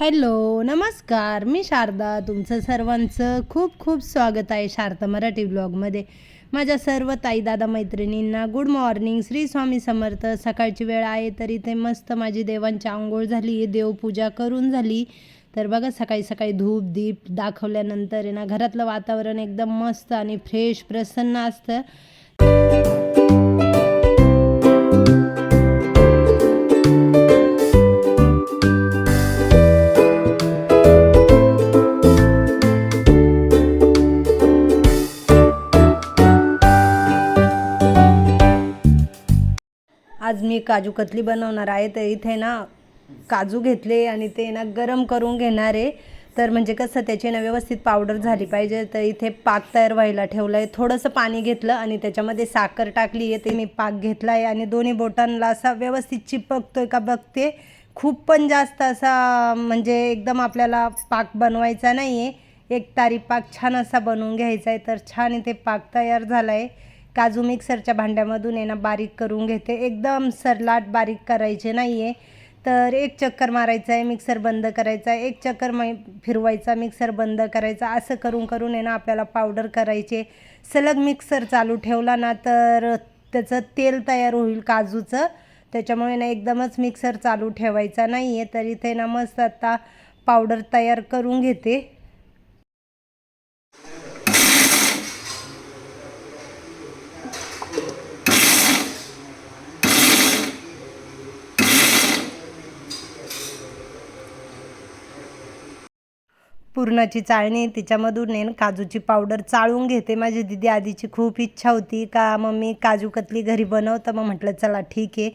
Hello नमस्कार. मी शारदा तुमचं सर्वांचं खूप खूप स्वागत आहे शारदा मराठी ब्लॉगमध्ये. माझ्या सर्व ताई दादा मैत्रिणींना गुड मॉर्निंग श्री स्वामी समर्थ सकाळची वेळ आहे तर इथे मस्त माझी देवांची आंघोळ झाली देवपूजा करून झाली. तर बघा सकाळी सकाळी धूप दीप दाखवल्यानंतर आहे ना घरातलं वातावरण एकदम मस्त आणि फ्रेश प्रसन्न असतं. आज मी काजू कतली बनवणार आहे तर इथे ना काजू घेतले आणि ते ना गरम करून घेणार आहे. तर म्हणजे कसं त्याची ना व्यवस्थित पावडर झाली पाहिजे. तर इथे पाक तयार व्हायला ठेवलं आहे थोडंसं पाणी घेतलं आणि त्याच्यामध्ये साखर टाकली आहे ते मी पाक घेतला आहे आणि दोन्ही बोटांना असा व्यवस्थित चिपकतोय का बघते. खूप पण जास्त असा म्हणजे एकदम आपल्याला पाक बनवायचा नाही आहे एक तारी पाक छान असा बनवून घ्यायचा आहे तर छान इथे पाक तयार झाला आहे काजू मिक्सरच्या भांड्यामधून आहे ना बारीक करून घेते. एकदम सरलाट बारीक करायचे नाही आहे तर एक चक्कर मारायचा आहे मिक्सर बंद करायचा आहे एक चक्कर मै फिरवायचा मिक्सर बंद करायचा. असं करून करून आहे ना आपल्याला पावडर करायचे. सलग मिक्सर चालू ठेवला ना तर त्याचं तेल तयार होईल काजूचं. त्याच्यामुळे ना एकदमच मिक्सर चालू ठेवायचा नाही आहे तर इथे ना मस्त आता पावडर तयार करून घेते. पुरणाची चाळणी तिच्यामधून नेन काजूची पावडर चाळून घेते माझी दिदी. आधीची खूप इच्छा होती का मम्मी काजू कतली घरी बनवतं मग म्हटलं चला ठीक आहे.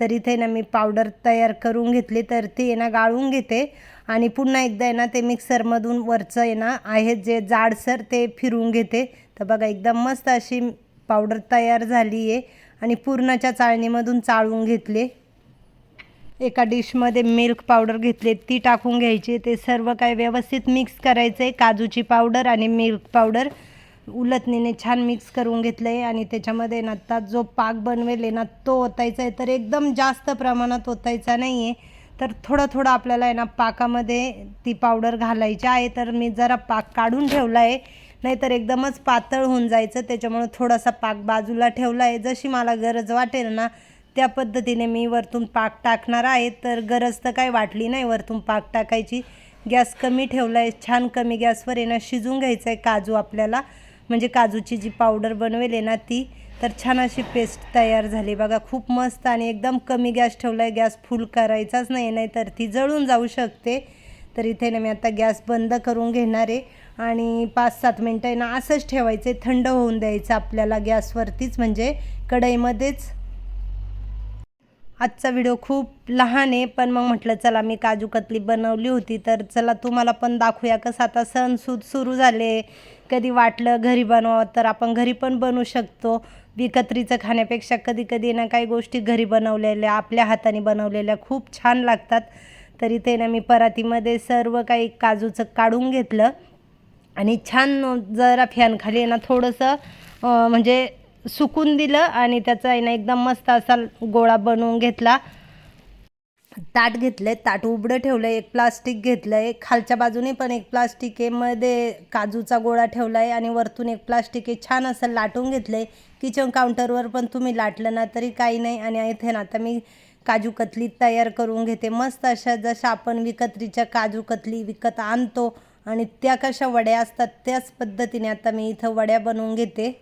तर इथे ना मी पावडर तयार करून घेतली. तर ती आहे ना गाळून घेते. आणि पुन्हा एकदा आहे ना ते मिक्सरमधून वरचं आहे ना आहे जे जाडसर ते फिरवून घेते. तर बघा एकदम मस्त अशी पावडर तयार झाली आहे आणि पुरणाच्या चाळणीमधून चाळून घेतले. एका डिशमध्ये मिल्क पावडर घेतले ती टाकून घ्यायची. ते सर्व काय व्यवस्थित मिक्स करायचं आहे काजूची पावडर आणि मिल्क पावडर उलटणीने छान मिक्स करून घेतलं आहे आणि त्याच्यामध्ये ना आता जो पाक बनवेल आहे ना तो ओतायचा आहे. तर एकदम जास्त प्रमाणात ओतायचा नाही आहे तर थोडं थोडं आपल्याला आहे ना पाकामध्ये ती पावडर घालायची आहे. तर मी जरा पाक काढून ठेवला आहे नाहीतर एकदमच पातळ होऊन जायचं. त्याच्यामुळं थोडासा पाक बाजूला ठेवला आहे जशी मला गरज वाटेल ना त्या पद्धतीने मी वरतून पाक टाकणार आहे. तर गरज तर काही वाटली नाही वरतून पाक टाकायची. गॅस कमी ठेवला आहे छान कमी गॅसवर येणं शिजून घ्यायचं आहे काजू आपल्याला. म्हणजे काजूची जी पावडर बनवेल आहे ना ती तर छान अशी पेस्ट तयार झाली. बघा खूप मस्त आणि एकदम कमी गॅस ठेवला आहे गॅस फुल करायचाच नाही नाही तर ती जळून जाऊ शकते. तर इथे ना मी आता गॅस बंद करून घेणार आहे. आणि पाच सात मिनटं आहे ना असंच ठेवायचं. आहे थंड होऊन द्यायचं आपल्याला गॅसवरतीच. म्हणजे कढईमध्येच. आजचा व्हिडिओ खूप लहान आहे पण मग म्हटलं चला मी काजू कतली बनवली होती. तर चला तुम्हाला पण दाखवूया कसं आता सण सूद सुरू झाले. कधी वाटलं घरी बनवावं तर आपण घरी पण बनवू शकतो. विकत्रीचं खाण्यापेक्षा कधी कधी ना काही गोष्टी घरी बनवलेल्या आपल्या हाताने बनवलेल्या खूप छान लागतात. तरी ते ना मी परातीमध्ये सर्व काही काजूचं काढून घेतलं. आणि छान जरा फॅनखाली आहे ना थोडंसं म्हणजे सुकून दिलं आणि त्याचा आहे ना एकदम मस्त असा गोळा बनवून घेतला. ताट घेतलं आहे ताट उबडं ठेवलं आहे एक प्लास्टिक घेतलं आहे खालच्या बाजूने पण एक प्लास्टिक आहे मध्ये काजूचा गोळा ठेवला आहे आणि वरतून एक प्लास्टिक आहे छान असं लाटून घेतलं आहे किचन काउंटरवर पण तुम्ही लाटलं ना तरी काही नाही आणि इथे ना आता मी काजू कतली तयार करून घेते. मस्त अशा जशा आपण विकत्रीच्या काजू कतली विकत आणतो आणि त्या कशा वड्या असतात त्याच पद्धतीने आता मी इथं वड्या बनवून घेते.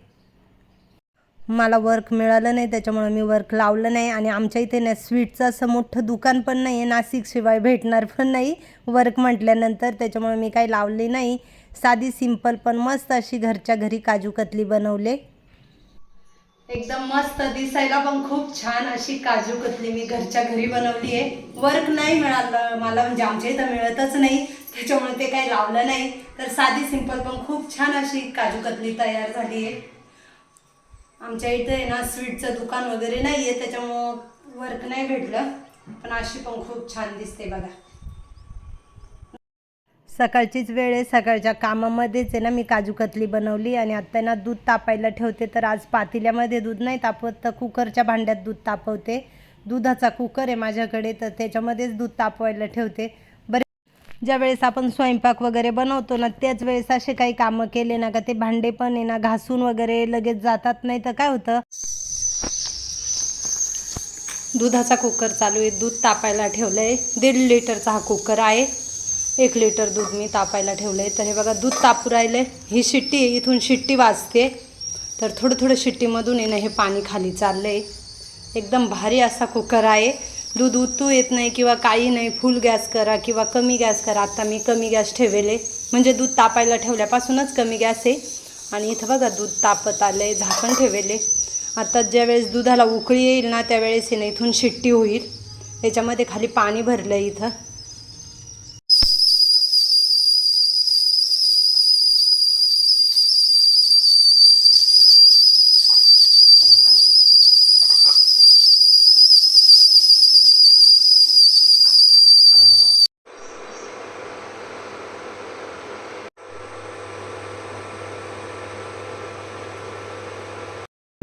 मला वर्क मिळालं नाही त्याच्यामुळे मी वर्क लावलं नाही आणि आमच्या इथे ना स्वीटचं असं मोठं दुकान पण नाही आहे नाशिकशिवाय भेटणार पण नाही वर्क म्हटल्यानंतर. त्याच्यामुळे मी काही लावले नाही. साधी सिंपल पण मस्त अशी घरच्या घरी काजू कतली बनवले. एकदम मस्त दिसायला पण खूप छान अशी काजू कतली मी घरच्या घरी बनवली आहे वर्क नाही मिळालं मला म्हणजे आमच्या इथं मिळतच नाही. त्याच्यामुळे ते काही लावलं नाही. तर साधी सिंपल पण खूप छान अशी काजू कतली तयार झाली आहे. आमच्या इथे आहे ना स्वीटचं दुकान वगैरे नाही आहे त्याच्यामुळं वर्क नाही भेटलं. पण अशी पण खूप छान दिसते बघा. सकाळचीच वेळ आहे सकाळच्या कामामध्येच आहे ना मी काजू कतली बनवली आणि आता ना दूध तापायला ठेवते. तर आज पातेल्यामध्ये दूध नाही तापवत तर कुकरच्या भांड्यात दूध तापवते. दुधाचा कुकर आहे माझ्याकडे तर त्याच्यामध्येच दूध तापवायला ठेवते. ज्या वेळेस आपण स्वयंपाक वगैरे बनवतो ना त्याच वेळेस असे काही कामं केले ना का ते भांडे पण आहे ना घासून वगैरे लगेच जातात नाही तर काय होतं? दुधाचा कुकर चालू आहे. दूध तापायला ठेवलं आहे दीड लिटरचा हा कुकर आहे. एक लिटर दूध मी तापायला ठेवलं आहे तर हे बघा दूध तापू राहिलं आहे ही शिट्टी आहे. इथून शिट्टी वाजते. तर थोडं थोडं शिट्टीमधून आहे ना हे पाणी खाली चाललं आहे एकदम भारी असा कुकर आहे. दूध उतू येत नाही किंवा काही नाही फुल गॅस करा किंवा कमी गॅस करा. आत्ता मी कमी गॅस ठेवेले म्हणजे दूध तापायला ठेवल्यापासूनच कमी गॅस आहे. आणि इथं बघा दूध तापत आलं आहे झाकण ठेवेले आता ज्यावेळेस दुधाला उकळी येईल ना त्यावेळेस हे ना इथून शिट्टी होईल. याच्यामध्ये खाली पाणी भरलं आहे इथं.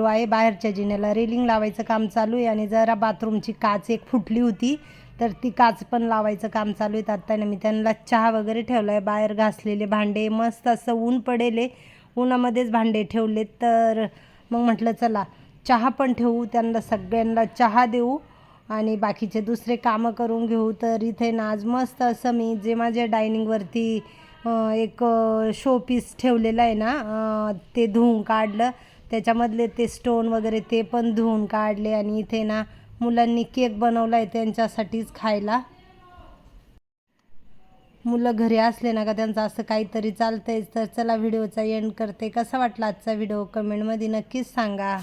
चालू आहे बाहेरच्या जिन्याला. रेलिंग लावायचं काम चालू आहे आणि जरा बाथरूमची काच एक फुटली होती तर ती काच पण लावायचं काम चालू आहे. तर मी त्यांना चहा वगैरे ठेवला आहे बाहेर घासलेले भांडे मस्त असं ऊन पडेले. उन्हामध्येच भांडे ठेवले तर मग म्हटलं चला चहा पण ठेवू त्यांना सगळ्यांना चहा देऊ आणि बाकीचे दुसरे कामं करून घेऊ. तर इथे ना आज मस्त असं मी जे माझ्या डायनिंगवरती एक शो पीस ठेवलेलं आहे ना ते धुवून काढलं. त्याच्यामधले ते स्टोन वगैरे ते पण धुवून काढले आणि इथे ना मुलांनी केक बनवला आहे त्यांच्यासाठीच खायला. मुलं घरी असले ना का त्यांचं असं काहीतरी चालतंय तर चला व्हिडिओचा एंड करते. कसा वाटला आजचा व्हिडिओ कमेंटमध्ये नक्कीच सांगा.